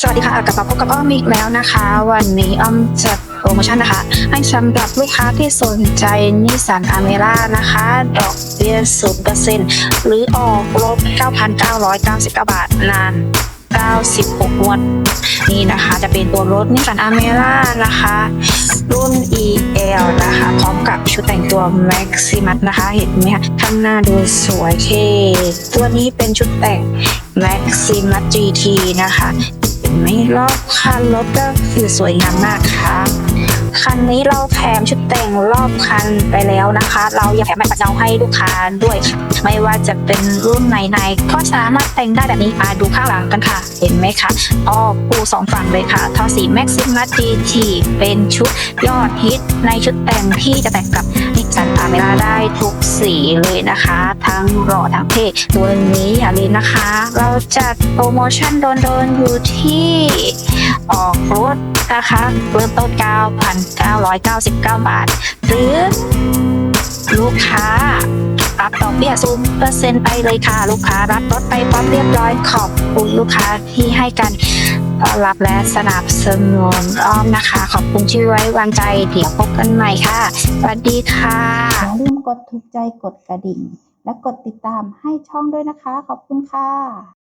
สวัสดีค่ะกลับมาพบกับอ้อมอีกแล้วนะคะ วันนี้อ้อมจัดโปรโมชั่นนะคะ ให้สำหรับลูกค้าที่สนใจนิสสันอเมร่านะคะ ดอกเบี้ยศูนย์เปอร์เซ็นต์หรือออกรถ9,999 บาท นาน 96งวดนี่นะคะจะเป็นตัวรถนิสสันอเมร่านะคะ รุ่น EL นะคะ พร้อมกับชุดแต่งตัว Maximus นะคะ เห็นไหมคะข้างหน้าดูสวยเท่ตัวนี้เป็นชุดแต่ง Maximus GT นะคะ นไหมรอบคันรถก็คือสวยงามมากค่ะ คันนี้เราแถมชุดแต่งรอบคันไปแล้วนะคะ เรายังแถมใบประเจาให้ลูกค้าด้วยค่ะ ไม่ว่าจะเป็นรุ่นไหนๆก็สามารถแต่งได้แบบนี้มาดูข้างหลังกันค่ะ เห็นไหมคะออกปูสองฝั่งเลยค่ะทอสี Maximus GT เป็นชุดยอดฮิตในชุดแต่งที่จะแต่งกับนิ เมร่าได้ทุกสีเลยนะคะ ทั้งหล่อทั้งเท่ตัวนี้อย่าลืมนะคะ เราจัดโปรโมชั่นโดนๆอยู่ที่ออกรถนะคะเริ่มต้น 9,999 บาท หรือลูกค้ารับดอกเบี้ยศูนเปอร์เซ็นต์ไปเลยค่ะ ลูกค้ารับรถไปพร้อมเรียบร้อยขอบคุณลูกค้าที่ให้กัน ต้อนรับและสนับสนุนอ้อมนะคะ ขอบคุณที่ไว้วางใจ เดี๋ยวพบกันใหม่ค่ะสวัสดีค่ะอย่าลืมกดถูกใจกดกระดิ่ง และกดติดตามให้ช่องด้วยนะคะ ขอบคุณค่ะ